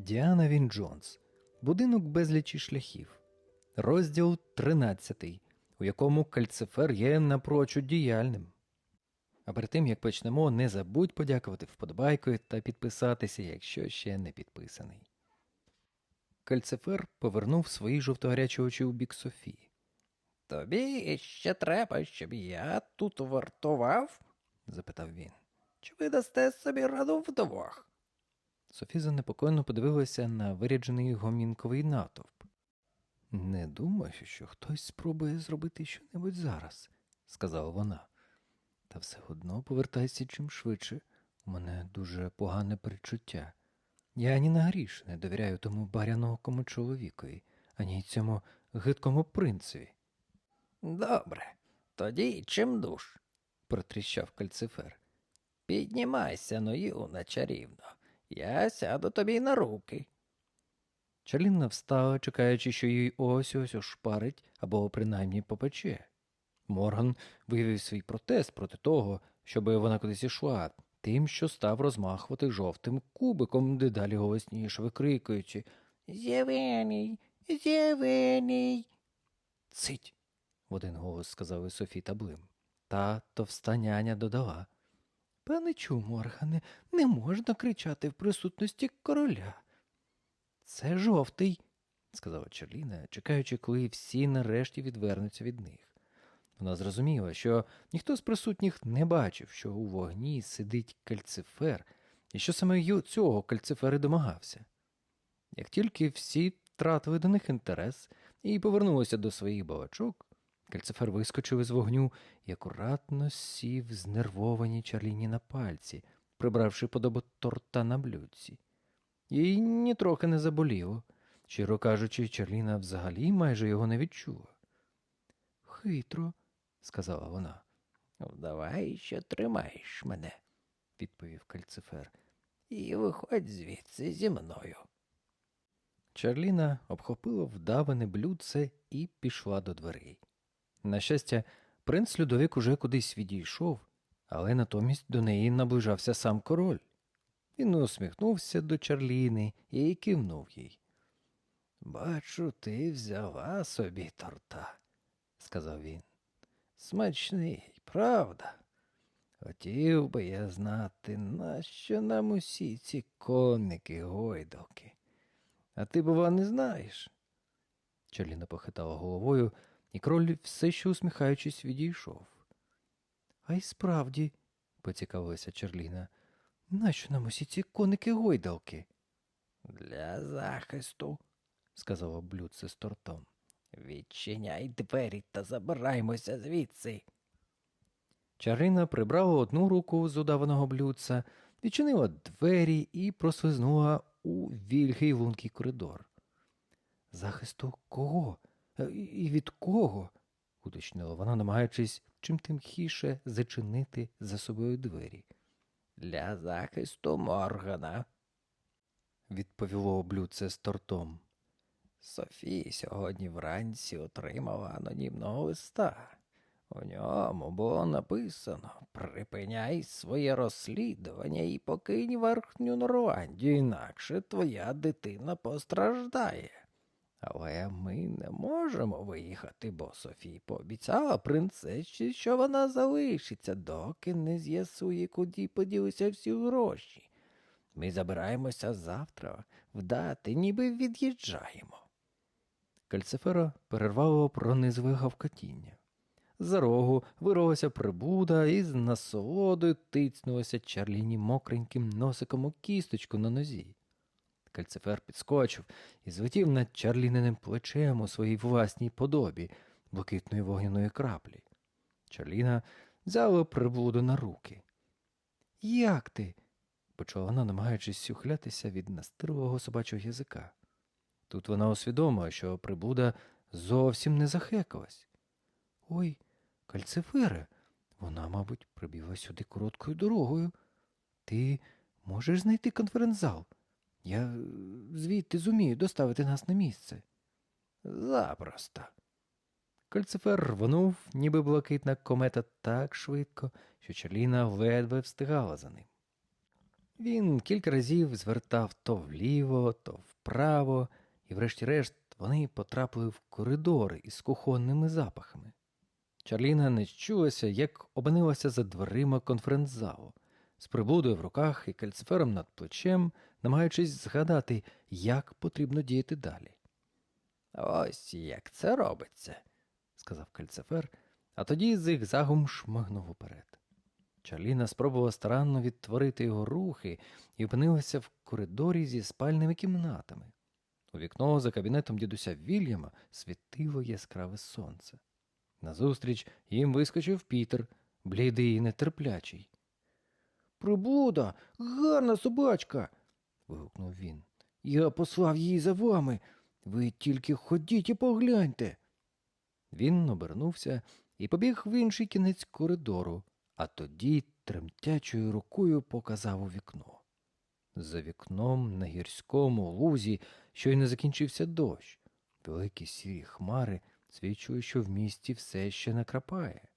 Діана Він Джонс. Будинок безлічі шляхів. Розділ 13, у якому кальцифер є напрочуд діяльним. А перед тим як почнемо, не забудь подякувати вподобайкою та підписатися, якщо ще не підписаний. Кальцифер повернув свої жовтогарячі очі у бік Софії. Тобі ще треба, щоб я тут вартував? запитав він. Чи ви дасте собі раду вдвох? Софія занепокоєно подивилася на виряджений гомінковий натовп. Не думаю, що хтось спробує зробити щонебудь зараз, сказала вона. Та все одно повертайся чим швидше. У мене дуже погане перечуття. Я ні на гріш не довіряю тому барянокому чоловікові, ані цьому гидкому принцеві, Добре, тоді чим душ? протріщав кальцифер. Піднімайся, ну юна чарівно. Я сяду тобі на руки. Чарлінна встала, чекаючи, що їй ось ось ошпарить або принаймні попече. Морган виявив свій протест проти того, щоб вона кудись ішла, тим, що став розмахувати жовтим кубиком, дедалі голосніше викрикуючи Зєвеній, зєвеній. Цить. в один голос сказали Софі та Блим. Та товста няня додала. Паничу, Моргане, не можна кричати в присутності короля. Це жовтий, сказала Чарліна, чекаючи, коли всі нарешті відвернуться від них. Вона зрозуміла, що ніхто з присутніх не бачив, що у вогні сидить кальцифер, і що саме цього кальцифер і домагався. Як тільки всі втратили до них інтерес і повернулися до своїх балачок, кальцифер вискочив із вогню і акуратно сів знервовані Чарліні на пальці, прибравши подобу торта на блюдці. Їй нітрохи не заболіло. Щиро кажучи, Чарліна взагалі майже його не відчула. Хитро, сказала вона, Вдавай, що тримаєш мене, відповів кальцифер. і виходь звідси зі мною. Чарліна обхопила вдаване блюдце і пішла до дверей. На щастя, принц Людовік уже кудись відійшов, але натомість до неї наближався сам король. Він усміхнувся до Чарліни і кивнув їй. Бачу, ти взяла собі торта, сказав він. Смачний, правда? Хотів би я знати, нащо нам усі ці конники гойдалки. А ти, бува, не знаєш? Чарліна похитала головою, і король, все ще усміхаючись, відійшов. А й справді, поцікавилася Чарліна, нащо нам усі ці коники гойдалки? Для захисту, сказала блюдце з тортом. відчиняй двері та забираймося звідси. Чарина прибрала одну руку з удаваного блюдца, відчинила двері і прослизнула у вільгий лункий коридор. Захисту кого? Е, І від кого? уточнила вона, намагаючись чим тимхіше зачинити за собою двері. Для захисту Моргана. Відповіло блюдце з тортом. Софія сьогодні вранці отримала анонімного листа. У ньому було написано Припиняй своє розслідування і покинь верхню Нормандію, інакше твоя дитина постраждає. Але ми не можемо виїхати, бо Софія пообіцяла принцесі, що вона залишиться, доки не з'ясує, куди поділися всі гроші. Ми забираємося завтра, в дати, ніби від'їжджаємо. Кальцифера перервало пронизове гавкотіння. За рогу вирвалася прибуда і з насолодою тицнулася Чарліні мокреньким носиком у кісточку на нозі. Кальцифер підскочив і злетів над Чарліниним плечем у своїй власній подобі блакитної вогняної краплі. Чарліна взяла приблуду на руки. Як ти? почала вона, намагаючись ухилятися від настирливого собачого язика. Тут вона усвідомила, що приблуда зовсім не захекалась. Ой, кальцифере, вона, мабуть, прибігла сюди короткою дорогою. Ти можеш знайти конференц-зал? Я е, звідти зумію доставити нас на місце. Запросто. Кальцифер рвонув, ніби блакитна комета, так швидко, що Чарліна ледве встигала за ним. Він кілька разів звертав то вліво, то вправо, і врешті-решт вони потрапили в коридор із кухонними запахами. Чарліна не чулася, як опинилася за дверима конференц-залу, з приблудою в руках і кальцифером над плечем, намагаючись згадати, як потрібно діяти далі. Ось як це робиться. сказав кальцифер, а тоді зигзагом шмагнув уперед. Чарліна спробувала старанно відтворити його рухи і опинилася в коридорі зі спальними кімнатами. У вікно за кабінетом дідуся Вільяма світило яскраве сонце. Назустріч їм вискочив Пітер, блідий і нетерплячий. Приблуда, гарна собачка. вигукнув він. Я послав її за вами. Ви тільки ходіть і погляньте. Він обернувся і побіг в інший кінець коридору, а тоді тремтячою рукою показав у вікно. За вікном на гірському лузі щойно закінчився дощ. Великі сірі хмари свідчили, що в місті все ще накрапає.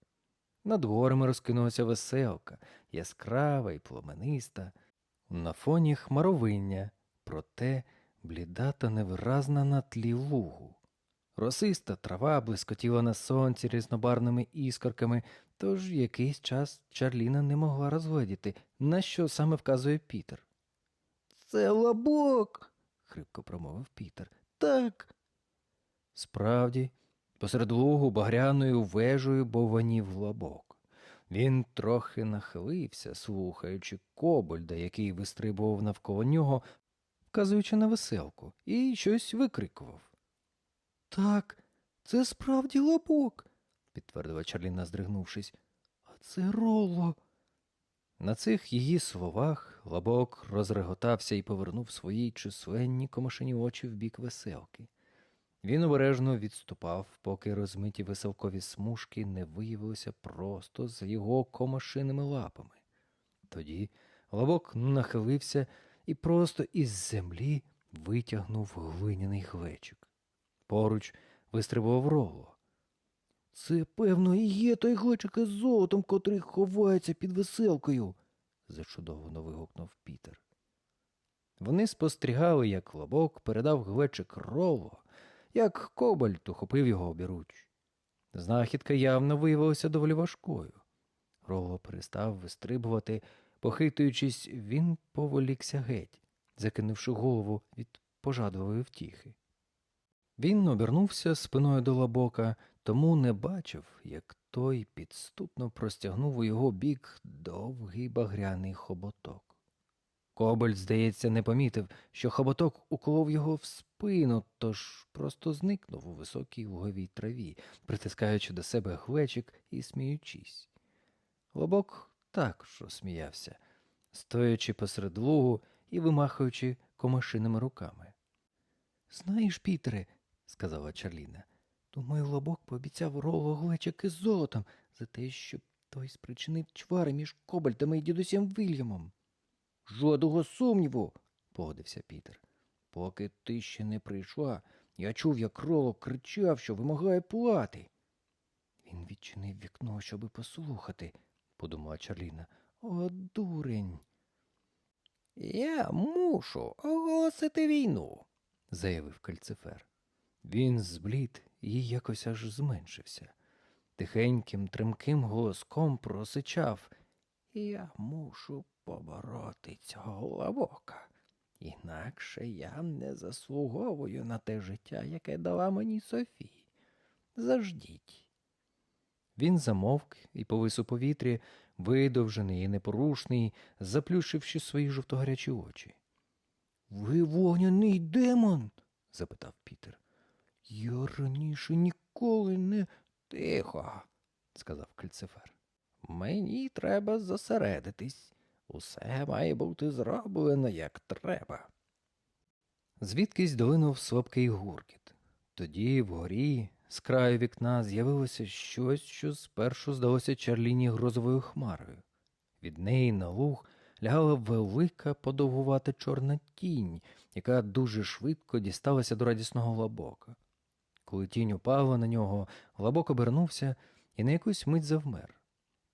Над горами розкинулася веселка, яскрава і пломениста. На фоні хмаровиння, проте бліда та невиразна на тлі лугу. Росиста трава блискотіла на сонці різнобарними іскорками, тож якийсь час Чарліна не могла розгледіти, на що саме вказує Пітер. Це лабок. хрипко промовив Пітер. Так. Справді, посеред лугу багряною вежею бованів лабок. Він трохи нахилився, слухаючи кобольда, який вистрибував навколо нього, вказуючи на веселку, і щось викрикував. Так, це справді лобок, підтвердила Чарліна, здригнувшись. А це Ролло. На цих її словах лабок розреготався і повернув свої численні комашині очі в бік веселки. Він обережно відступав, поки розмиті веселкові смужки не виявилися просто за його комашиними лапами. Тоді лабок нахилився і просто із землі витягнув глиняний глечик. Поруч вистрибував Роло. Це, певно, і є той глечик із золотом, котрий ховається під веселкою, зачудовано вигукнув Пітер. Вони спостерігали, як лобок передав глечик Роло, як кобальт ухопив його обіруч. Знахідка явно виявилася доволі важкою. Роло перестав вистрибувати, похитуючись, він поволікся геть, закинувши голову від пожадливої втіхи. Він обернувся спиною до лабока, тому не бачив, як той підступно простягнув у його бік довгий багряний хоботок. Кобальт, здається, не помітив, що хоботок уколов його в спину, тож просто зникнув у високій луговій траві, притискаючи до себе глечик і сміючись. Лобок також сміявся, стоячи посеред лугу і вимахуючи комашиними руками. Знаєш, Пітере, сказала Чарліна, думаю, лобок пообіцяв Роло глечик із золотом за те, щоб той спричинив чвари між Кобальтами і дідусем Вільямом. Жодного сумніву, погодився Пітер. Поки ти ще не прийшла, я чув, як Роло кричав, що вимагає плати. Він відчинив вікно, щоби послухати, подумала Чарліна. О, дурень. Я мушу оголосити війну. заявив кальцифер. Він зблід і якось аж зменшився. Тихеньким, тремким голоском просичав. Я мушу побороти цього лавока. Інакше я не заслуговую на те життя, яке дала мені Софі. Заждіть. Він замовк і повис у повітрі, видовжений і непорушний, заплющивши свої жовтогарячі очі. Ви вогняний демон? запитав Пітер. Я раніше ніколи не. Тихо, сказав кальцифер. Мені треба зосередитись. Усе має бути зроблено як треба. Звідкись долинув слабкий гуркіт. Тоді вгорі, з краю вікна, з'явилося щось, що спершу здалося Чарліні грозовою хмарою. Від неї на луг лягала велика подовгувата чорна тінь, яка дуже швидко дісталася до радісного лабока. Коли тінь упала на нього, лабок обернувся і на якусь мить завмер.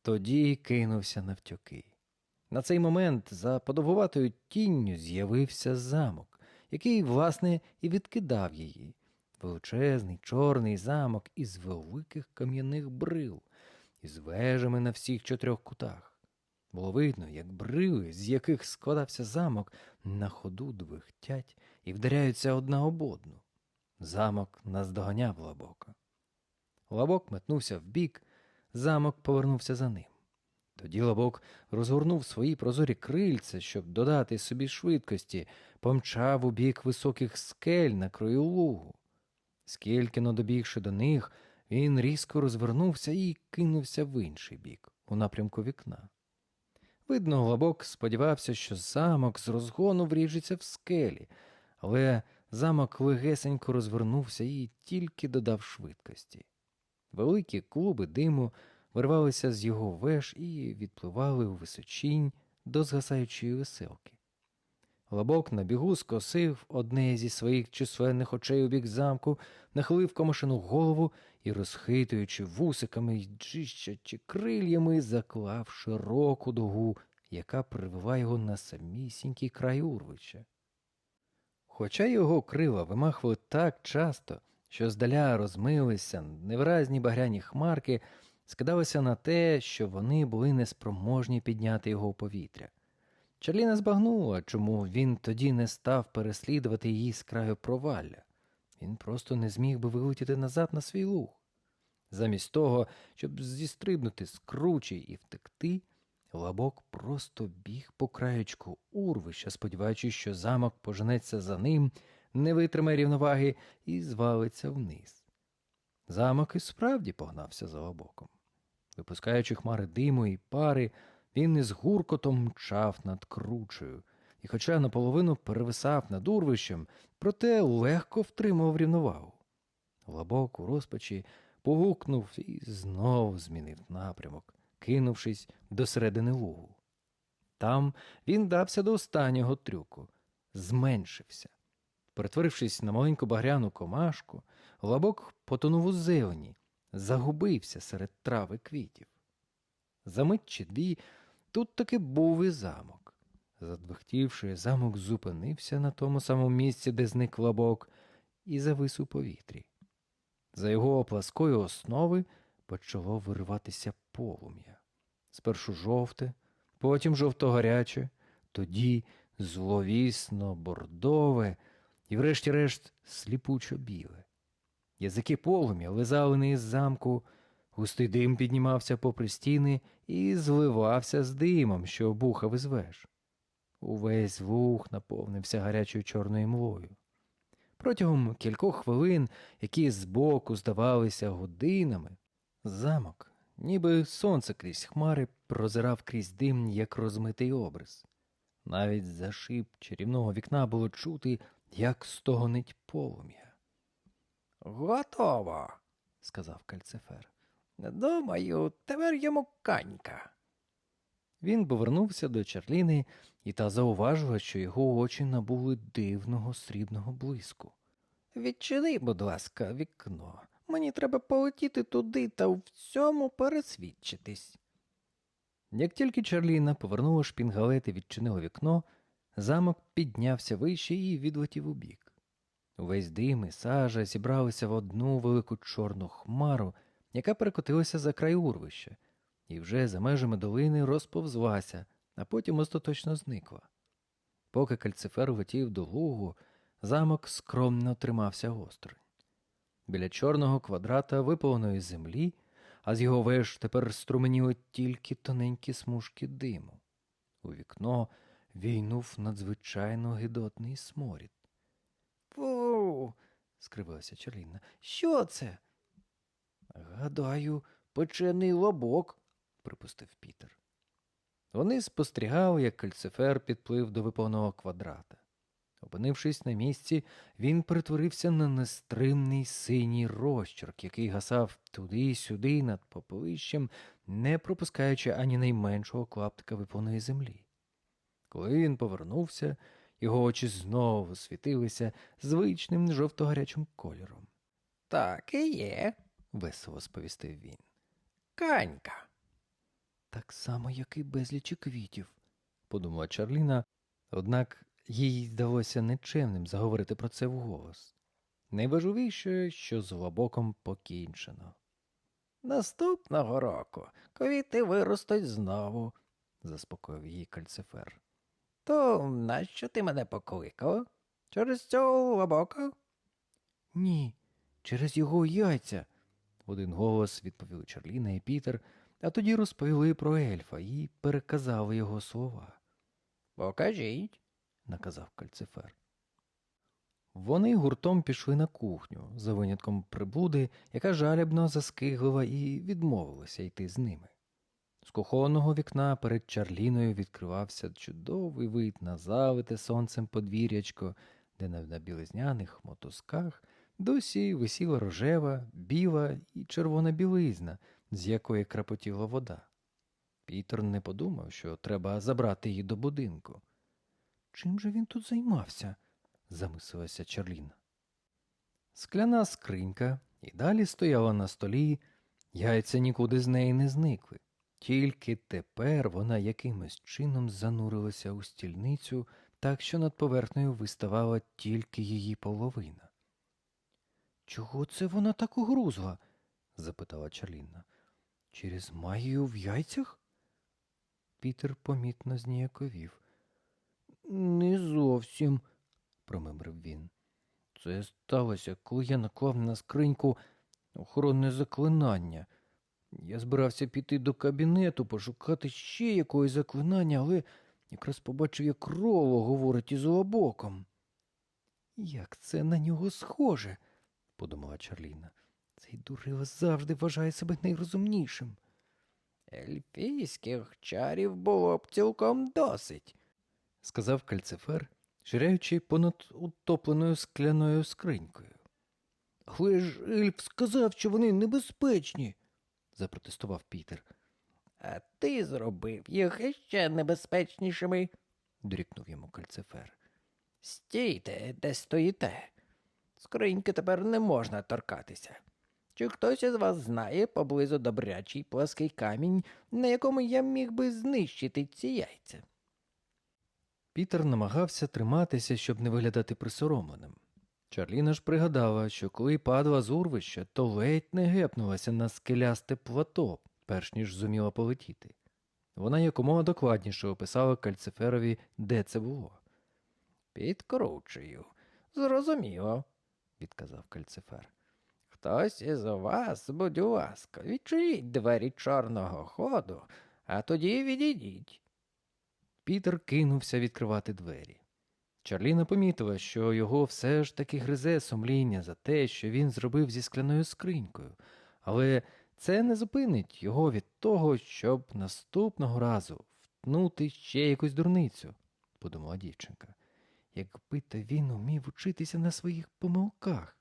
Тоді кинувся навтьоки. На цей момент за подовгуватою тінню з'явився замок, який, власне, і відкидав її. Величезний чорний замок із великих кам'яних брил, із вежами на всіх чотирьох кутах. Було видно, як брили, з яких складався замок, на ходу двихтять і вдаряються одна об одну. Замок наздоганяв лабока. Лабок метнувся вбік, замок повернувся за ним. Тоді лабок розгорнув свої прозорі крильця, щоб додати собі швидкості, помчав у бік високих скель на краю лугу. Скільки но добігши до них, він різко розвернувся і кинувся в інший бік, у напрямку вікна. Видно, лабок сподівався, що замок з розгону вріжеться в скелі, але замок легесенько розвернувся і тільки додав швидкості. Великі клуби диму вирвалися з його веж і відпливали у височінь до згасаючої веселки. Лабок на бігу скосив одне зі своїх численних очей у бік замку, нахилив комашину голову і, розхитуючи вусиками й джищачи крильями, заклав широку дугу, яка привела його на самісінький край урвища. Хоча його крила вимахували так часто, що здаля розмилися невиразні багряні хмарки, скидалося на те, що вони були неспроможні підняти його в повітря. Чарліна збагнула, чому він тоді не став переслідувати її з краю провалля. Він просто не зміг би вилетіти назад на свій луг. Замість того, щоб зістрибнути з кручі і втекти, лабок просто біг по краєчку урвища, сподіваючись, що замок поженеться за ним, не витримає рівноваги і звалиться вниз. Замок і справді погнався за лабоком. Випускаючи хмари диму і пари, він із гуркотом мчав над кручею, і, хоча наполовину перевисав над урвищем, проте легко втримав рівновагу. Лабок у розпачі погукнув і знову змінив напрямок, кинувшись до середини лугу. Там він дався до останнього трюку, зменшився. Перетворившись на маленьку багряну комашку, лабок потонув у зелені, загубився серед трави квітів. За мить чи дві тут таки був і замок. Задвихтівши, замок зупинився на тому самому місці, де зник лабок, і завис у повітрі. За його пласкої основи почало вириватися полум'я. Спершу жовте, потім жовто-гаряче, тоді зловісно бордове і, врешті-решт, сліпучо біле. Язики полум'я лизали із замку, густий дим піднімався попри стіни і зливався з димом, що бухав із веж. Увесь луг наповнився гарячою чорною млою. Протягом кількох хвилин, які збоку здавалися годинами, замок, ніби сонце крізь хмари, прозирав крізь дим, як розмитий образ. Навіть за шиб чарівного вікна було чути, як стогонить полум'я. Готово, сказав кальцифер. Думаю, тепер йому канька. Він повернувся до Чарліни, і та зауважила, що його очі набули дивного срібного блиску. Відчини, будь ласка, вікно. Мені треба полетіти туди та в цьому пересвідчитись. Як тільки Чарліна повернула шпінгалет і відчинила вікно, замок піднявся вище і відлетів убік. Увесь дим і сажа зібралися в одну велику чорну хмару, яка перекотилася за край урвища, і вже за межами долини розповзлася, а потім остаточно зникла. Поки кальцифер летів до лугу, замок скромно тримався осторонь. Біля чорного квадрата випаленої землі, а з його веж тепер струменіли тільки тоненькі смужки диму. У вікно війнув надзвичайно гидотний сморід. Фу. скривилася Чарліна. Що це? Гадаю, печений лобок. припустив Пітер. Вони спостерігали, як кальцифер підплив до виповного квадрата. Опинившись на місці, він перетворився на нестримний синій розчерк, який гасав туди-сюди над попелищем, не пропускаючи ані найменшого клаптика виповної землі. Коли він повернувся, його очі знову світилися звичним жовто-гарячим кольором. Так і є. Весело сповістив він. Канька. Так само, як і безлічі квітів, подумала Чарліна, однак їй здалося нечемним заговорити про це вголос. Найважливіше, що з лобоком покінчено. Наступного року квіти виростуть знову, заспокоїв її кальцифер. То нащо ти мене покликав? Через цього лобока? Ні, через його яйця. Один голос відповіли Чарліна і Пітер, а тоді розповіли про ельфа і переказали його слова, Покажіть. наказав кальцифер. Вони гуртом пішли на кухню, за винятком приблуди, яка жалібно заскиглила і відмовилася йти з ними. З кухонного вікна перед Чарліною відкривався чудовий вид на залите сонцем подвір'ячко, де на білизняних мотузках досі висіла рожева, біла і червона білизна, з якої крапотіла вода. Пітер не подумав, що треба забрати її до будинку. Чим же він тут займався? замислилася Чарліна. Скляна скринька і далі стояла на столі, яйця нікуди з неї не зникли. Тільки тепер вона якимось чином занурилася у стільницю, так що над поверхнею виставала тільки її половина. Чого це вона так угрузла? запитала Чарліна. Через магію в яйцях? Пітер помітно зніяковів. Не зовсім, промимрив він. Це сталося, коли я наклав на скриньку охоронне заклинання. Я збирався піти до кабінету, пошукати ще якогось заклинання, але якраз побачив, як Роло говорить із лобоком. Як це на нього схоже, подумала Чарліна. Цей дурила завжди вважає себе найрозумнішим. Ельфійських чарів було б цілком досить. сказав кальцифер, ширяючи понад утопленою скляною скринькою. Але ж Ельф сказав, що вони небезпечні, запротестував Пітер, А ти зробив їх іще небезпечнішими. дорікнув йому кальцифер. Стійте, де стоїте. Скриньки тепер не можна торкатися. Чи хтось із вас знає поблизу добрячий плаский камінь, на якому я міг би знищити ці яйця? Пітер намагався триматися, щоб не виглядати присоромленим. Чарліна ж пригадала, що коли падала з урвища, то ледь не гепнулася на скелясте плато, перш ніж зуміла полетіти. Вона якомога докладніше описала кальциферові, де це було. Підкручую. Зрозуміло, відказав кальцифер. Хтось із вас, будь ласка, відчиніть двері чорного ходу, а тоді відійдіть. Пітер кинувся відкривати двері. Чарліна помітила, що його все ж таки гризе сумління за те, що він зробив зі скляною скринькою, але це не зупинить його від того, щоб наступного разу втнути ще якусь дурницю, подумала дівчинка. Якби то він умів учитися на своїх помилках.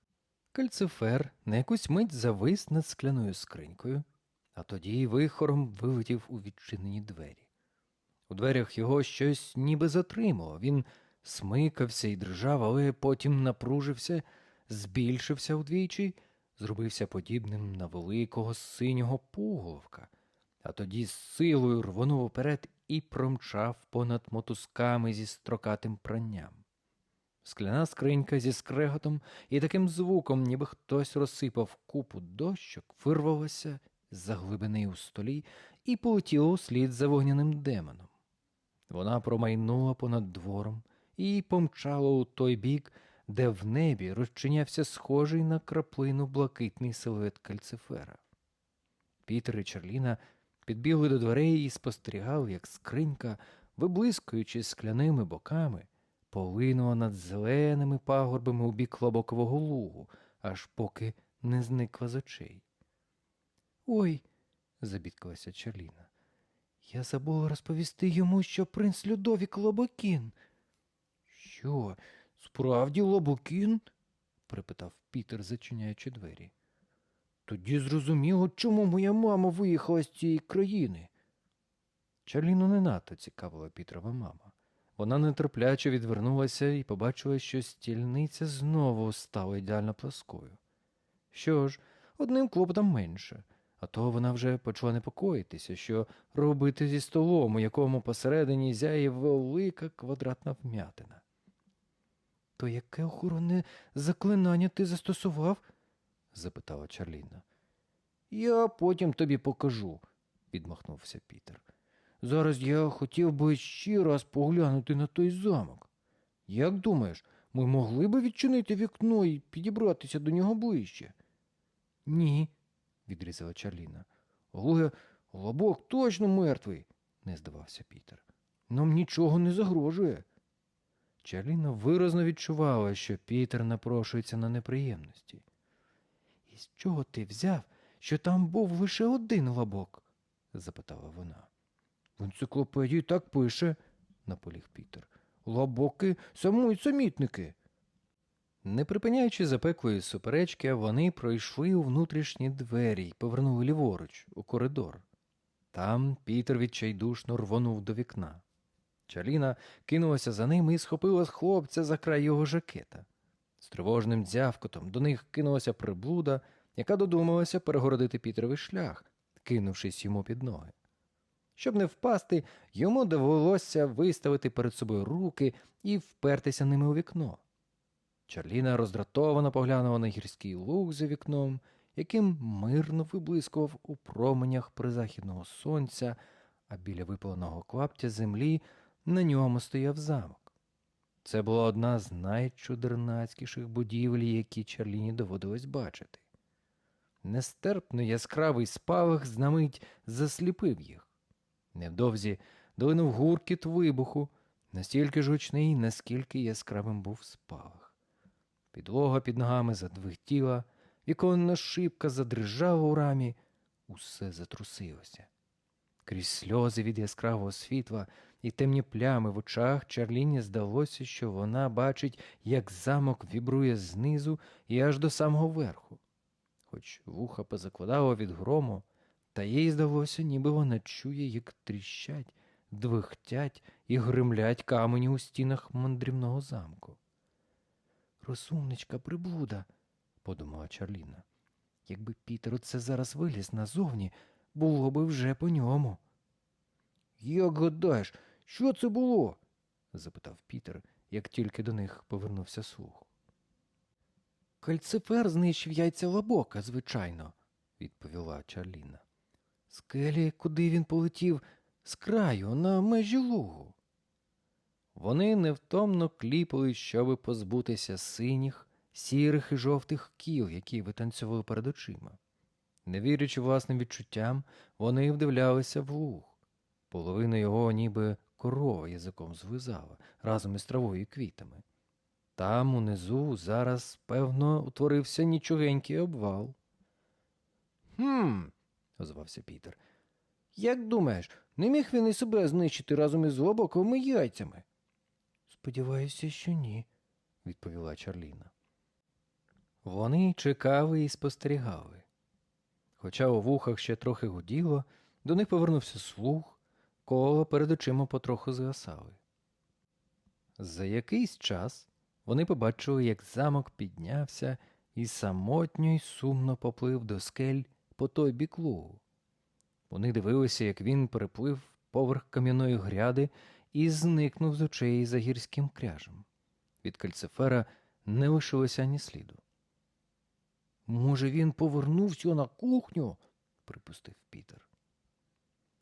Кальцифер на якусь мить завис над скляною скринькою, а тоді вихором вилетів у відчинені двері. У дверях його щось ніби затримало. Він смикався і дрижав, але потім напружився, збільшився удвічі, зробився подібним на великого синього пуголовка, а тоді з силою рвонув уперед і промчав понад мотузками зі строкатим пранням. Скляна скринька зі скреготом і таким звуком, ніби хтось розсипав купу дощок, вирвалася з-за глибини у столі і полетіла услід за вогняним демоном. Вона промайнула понад двором і помчала у той бік, де в небі розчинявся схожий на краплину блакитний силует кальцифера. Пітер і Чарліна підбігли до дверей і спостерігали, як скринька, виблискуючи скляними боками, полинула над зеленими пагорбами у бік Лобокового лугу, аж поки не зникла з очей. Ой, забідкалася Чарліна. Я забула розповісти йому, що принц Людовік Лобокін. Що, справді Лобокін? припитав Пітер, зачиняючи двері. Тоді зрозуміло, чому моя мама виїхала з цієї країни. Чарліну не надто цікавила Пітрова мама. Вона нетерпляче відвернулася і побачила, що стільниця знову стала ідеально пласкою. Що ж, одним клопотом менше. а то вона вже почала непокоїтися, що робити зі столом, у якому посередині зяє велика квадратна вмятина. То яке охоронне заклинання ти застосував? запитала Чарліна. Я потім тобі покажу, відмахнувся Пітер. Зараз я хотів би ще раз поглянути на той замок. Як думаєш, ми могли би відчинити вікно і підібратися до нього ближче? Ні, відрізала Чарліна. Але лобок точно мертвий, не здавався Пітер. Нам нічого не загрожує. Чарліна виразно відчувала, що Пітер напрошується на неприємності. І з чого ти взяв, що там був лише один лобок? запитала вона. В енциклопедії так пише, наполіг Пітер. Лобоки самоцямітники. Не припиняючи запеклої суперечки, вони пройшли у внутрішні двері й повернули ліворуч, у коридор. Там Пітер відчайдушно рвонув до вікна. Чаліна кинулася за ним і схопила хлопця за край його жакета. З тривожним дзявкотом до них кинулася приблуда, яка додумалася перегородити Пітеровий шлях, кинувшись йому під ноги. Щоб не впасти, йому довелося виставити перед собою руки і впертися ними у вікно. Чарліна роздратовано поглянула на гірський луг за вікном, яким мирно виблискував у променях призахідного сонця, а біля випаленого клаптя землі на ньому стояв замок. Це була одна з найчудернацькіших будівель, які Чарліні доводилось бачити. Нестерпно яскравий спалах знамить засліпив їх. Невдовзі долинув гуркіт вибуху, настільки ж гучний, наскільки яскравим був спалах. Підлога під ногами задвигтіла, віконна шибка задрижала у рамі, усе затрусилося. Крізь сльози від яскравого світла і темні плями в очах Чарліні здалося, що вона бачить, як замок вібрує знизу і аж до самого верху. Хоч вуха позакладало від грому, та їй здалося, ніби вона чує, як тріщать, двихтять і гримлять камені у стінах мандрівного замку. Розумничка приблуда, подумала Чарліна. Якби Пітер оце зараз виліз назовні, було би вже по ньому. Як гадаєш, що це було? запитав Пітер, як тільки до них повернувся слух. Кальцифер знищив яйця лабока, звичайно, відповіла Чарліна. Скелі, куди він полетів, з краю, на межі лугу. Вони невтомно кліпали, щоби позбутися синіх, сірих і жовтих кіл, які витанцювали перед очима. Не вірячи власним відчуттям, вони вдивлялися в луг. Половина його ніби корова язиком звизала разом із травою і квітами. Там унизу зараз, певно, утворився нічогенький обвал. Хм, озвався Пітер. Як думаєш, не міг він і себе знищити разом із лобоковими яйцями? Сподіваюся, що ні, відповіла Чарліна. Вони чекали і спостерігали. Хоча у вухах ще трохи гуділо, до них повернувся слух, коло перед очима потроху згасали. За якийсь час вони побачили, як замок піднявся і самотньо й сумно поплив до скель по той бік лугу. Вони дивилися, як він переплив поверх кам'яної гряди і зникнув з очей за гірським кряжем. Від кальцифера не лишилося ані сліду. Може, він повернувся на кухню? припустив Пітер.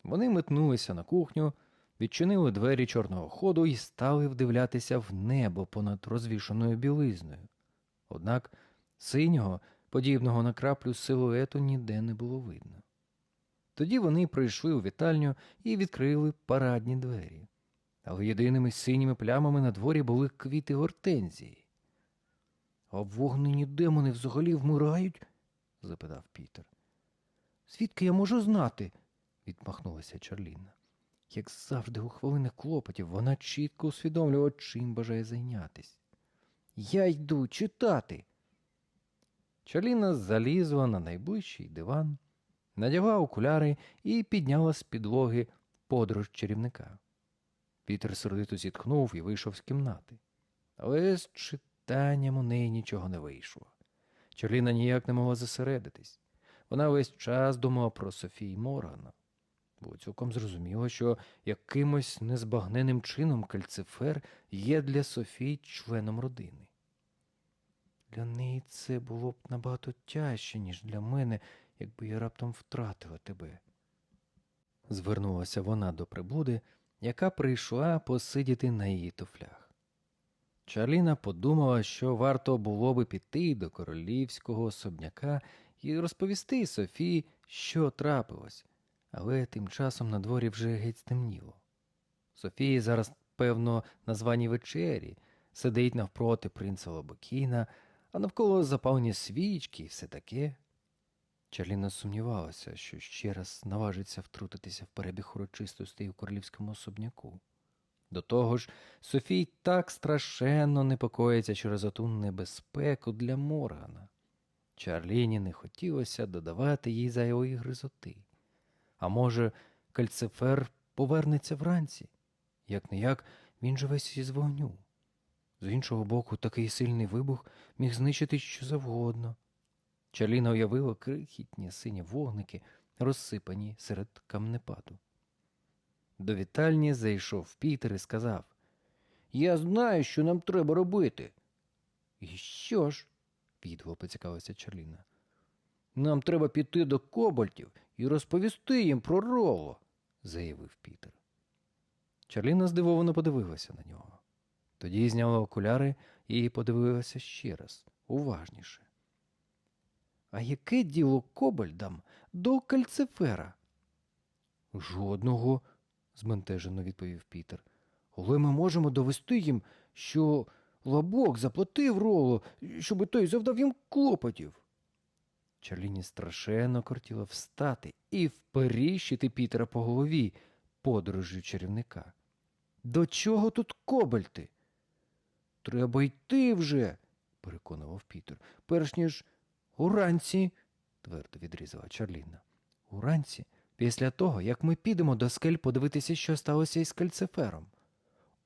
Вони метнулися на кухню, відчинили двері чорного ходу і стали вдивлятися в небо понад розвішаною білизною. Однак синього, подібного на краплю силуету, ніде не було видно. Тоді вони прийшли у вітальню і відкрили парадні двері. Але єдиними синіми плямами на дворі були квіти гортензії. А вогнені демони взагалі вмирають? запитав Пітер. Звідки я можу знати? відмахнулася Чарліна. Як завжди, у хвилинах клопотів, вона чітко усвідомлювала, чим бажає зайнятись. Я йду читати. Чарліна залізла на найближчий диван, надягла окуляри і підняла з підлоги подорож чарівника. Пітер сердито зітхнув і вийшов з кімнати. Але з читанням у неї нічого не вийшло. Чарліна ніяк не могла зосередитись. вона весь час думала про Софії Моргана. Було цілком зрозуміло, що якимось незбагненним чином кальцифер є для Софії членом родини. Для неї це було б набагато тяжче, ніж для мене, якби я раптом втратила тебе. Звернулася вона до приблуди, яка прийшла посидіти на її туфлях. Чарліна подумала, що варто було би піти до королівського особняка і розповісти Софії, що трапилось, але тим часом на дворі вже геть стемніло. Софія зараз, певно, на званій вечері, сидить навпроти принца Лобокіна, а навколо запалені свічки і все таке. Чарліна сумнівалася, що ще раз наважиться втрутитися в перебіг урочистостей у королівському особняку. До того ж, Софій так страшенно непокоїться через оту небезпеку для Моргана. Чарліні не хотілося додавати їй зайвої гризоти. А може, кальцифер повернеться вранці? Як не як, він же весь із вогню. З іншого боку, такий сильний вибух міг знищити що завгодно. Чарліна уявила крихітні сині вогники, розсипані серед камнепаду. До вітальні зайшов Пітер і сказав Я знаю, що нам треба робити. І що ж? підло поцікавилася Чарліна. Нам треба піти до кобальтів і розповісти їм про Роло, заявив Пітер. Чарліна здивовано подивилася на нього. Тоді зняла окуляри і подивилася ще раз, уважніше. А яке діло кобальдам до кальцифера? Жодного, збентежено відповів Пітер. Але ми можемо довести їм, що лабок заплатив роло, щоб той завдав їм клопотів. Чарліні страшенно кортіло встати і вперіщити Пітера по голові подорожю чарівника. До чого тут кобальти? Треба йти вже, переконував Пітер, перш ніж уранці, твердо відрізала Чарліна. Уранці, після того, як ми підемо до скель подивитися, що сталося із кальцифером.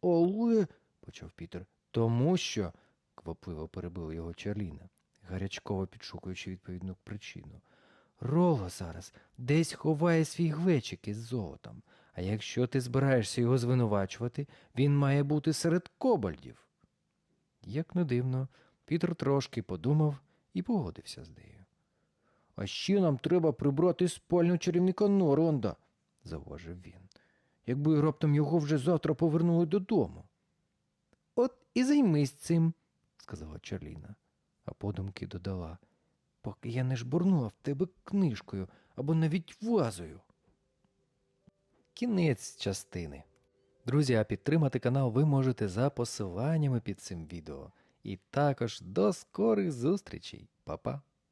Але, почав Пітер, тому що, квапливо перебив його Чарліна, гарячково підшукуючи відповідну причину. Роло зараз десь ховає свій глечик із золотом, а якщо ти збираєшся його звинувачувати, він має бути серед кобальдів. Як не дивно, Пітер трошки подумав і погодився з нею. А ще нам треба прибрати спальню чарівника Норонда, зауважив він. Якби раптом його вже завтра повернули додому. От і займись цим, сказала Чарліна, а подумки додала, поки я не жбурнула в тебе книжкою або навіть вазою. Кінець частини. Друзі, а підтримати канал ви можете за посиланнями під цим відео. І також до скорих зустрічей. Па-па!